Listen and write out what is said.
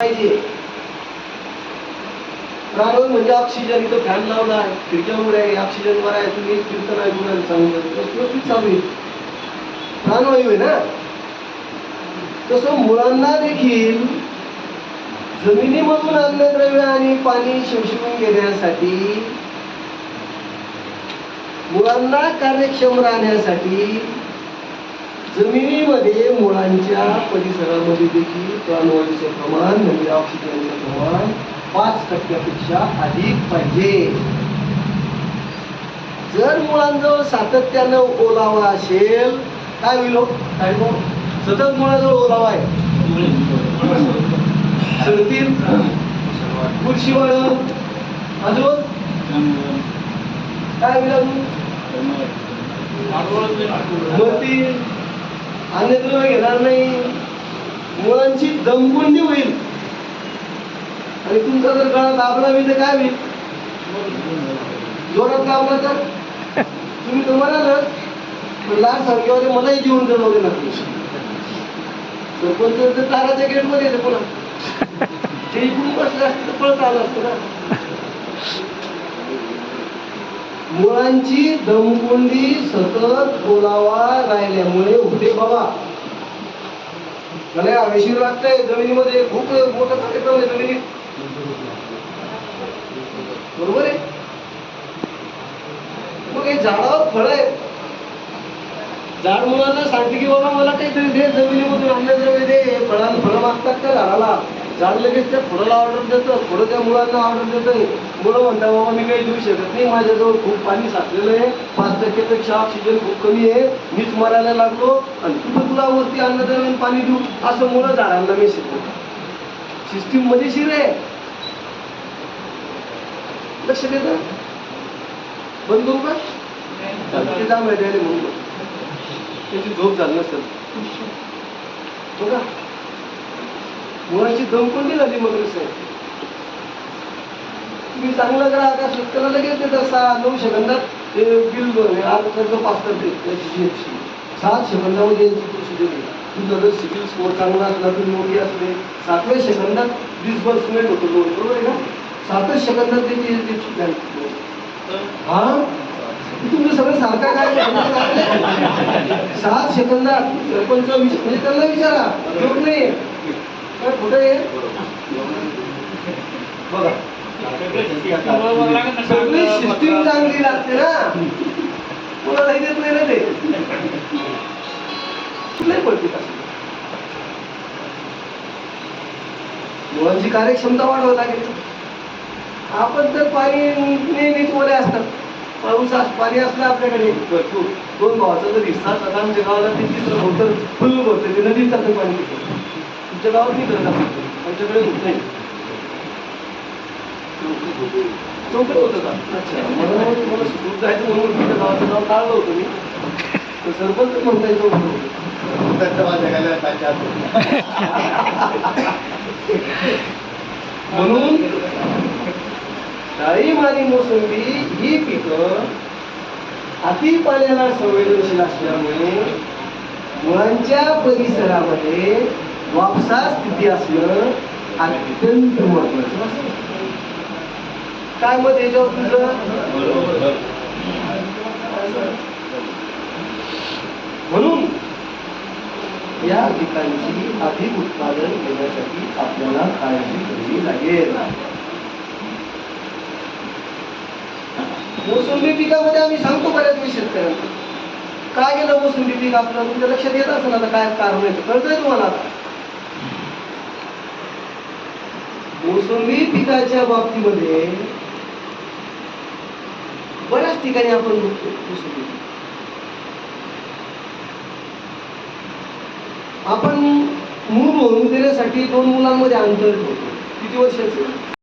पाहिजे. प्राणवायू म्हणजे ऑक्सिजन इथं फॅन लावला आहे. खिडक्यामुळे आहे ऑक्सिजन वर आहे. तुम्ही कीर्तन आहे गुणाने सांगितलं व्यवस्थित चालू आहे. प्राणवायू आहे ना? तसं मुलांना देखील जमिनीमधून अन्नद्रव्य आणि पाणी शोषून घेण्यासाठी मुलांना कार्यक्षम राहण्यासाठी जमिनीमध्ये मुळांच्या परिसरामध्ये देखील प्राणवायूचं प्रमाण म्हणजे ऑक्सिजनचं प्रमाण पाच टक्क्यापेक्षा अधिक पाहिजे. जर मुळांजवळ सातत्यानं ओलावा असेल काय होईल हो? काय हो? सतत मुळाजवळ ओलावा आहे. सडतील बुरशी वाढल अजून काय होईल अजून? मरतील अन्यत्र घेणार नाही. मुलांची दमकुंडी होईल. आणि तुमचा जर गळा दाबला मी तर काय होईल? जोरात दाबला तर? तुम्ही तर म्हणालच पण लहान सांगेवाले मलाही जीवन जमवले ना सरपंच तर ताराच्या गेटमध्ये येते पुन्हा. ते इकडून बसले असते तर पळत आलं असतं ना. मुळांची दमकुंडी सतत ओलावा राहिल्यामुळे होते बाबा. मला हवेशीर लागतंय. जमिनीमध्ये खूप मोठा कार्यक्रम आहे जमिनीत. बरोबर आहे? मग हे झाडावर फळ आहे. झाड मुलांना सांगते की बाबा मला काहीतरी दे जमिनीमधून अन्नद्रव्य दे फळाला फळं मागतात त्या झाडाला झाड लगेच त्या फुलाला ऑर्डर देतं फळं त्या मुलांना ऑर्डर देतं. मुलं म्हणतात बाबा मी काही देऊ शकत नाही. माझ्याजवळ खूप पाणी साचलेलं आहे. पाच टक्केपेक्षा ऑक्सिजन खूप कमी आहे. मीच मरायला लागलो आणि तुला तुला वरती अन्नद्रव्य पाणी देऊ? असं मुलं झाडांना मी शिकवतो सिस्टीम मजेशीर आहे. लक्ष देतं बंद करू का? ते जा म्हणून त्याची झोप झाली नसेल. हो का? मुलाची दमकोंडी झाली मग कसं तुम्ही चांगलं करा आता शेतकऱ्याला लगेच देतात सहा नऊ सेकंदात ते बिल भरले आज कर्ज पास करते त्याची सात सेकंदामध्ये यांची प्रोसिजर आहे तुझं जर सिबिल स्कोअर चांगला असला तर मोठी असले सातव्या सेकंदात डिसबर्समेंट होतो लोन बरोबर आहे ना? सातच सेकंदात त्याची त्याची बँक हा? तुमचं सगळं सारखं काय सात सेकंदात सरपंच म्हणजे त्यांना विचारा जोक नाही. तर कुठे येईल बघा. सगळी सिस्टीम चांगली लागते ना. कोणालाही देत नाही ना ते. नाही पडते मुलांची कार्यक्षमता वाढवा लागेल. आपण तर पाणी नेहमीच ओले असतात. पाऊस अस- पाणी असलं आपल्याकडे. भरपूर. दोन भावाचा जर हिस्सा आमच्या गावाला ते तिसरं होतं फुल होतं ते नदीत जातं पाणी पितं. तुमच्या गावात करत असं आमच्याकडे होत नाही. चौकट होतं का? अच्छा वाटलं मला जायचं म्हणून तुमच्या गावाचं नाव टाळलं होतं मी. तर सरपंच म्हणता येईल चौकट होतं म्हणून डाळिंब आणि मोसंबी ही पिकं अति पाण्याला संवेदनशील असल्यामुळे मुळांच्या परिसरामध्ये वापसा स्थिती असणं अत्यंत महत्वाचं असतं? काय मत याच्यावर तुझं? म्हणून या पिकांची अधिक उत्पादन घेण्यासाठी आपल्याला काळजी घ्यावी लागेल. मोसंबी पिकामध्ये आम्ही सांगतो बऱ्याच वेळी शेतकऱ्यांना. काय गेलं मोसंबी पीक आपलं? तुमच्या लक्षात येत असेल आता काय कारण आहे कळतंय तुम्हाला आता मोसंबी पिकाच्या बाबतीमध्ये बऱ्याच ठिकाणी आपण बघतो मोसंबी. आपण मूल होऊन देण्यासाठी दोन मुलांमध्ये अंतर ठेवतो. किती वर्षाचं?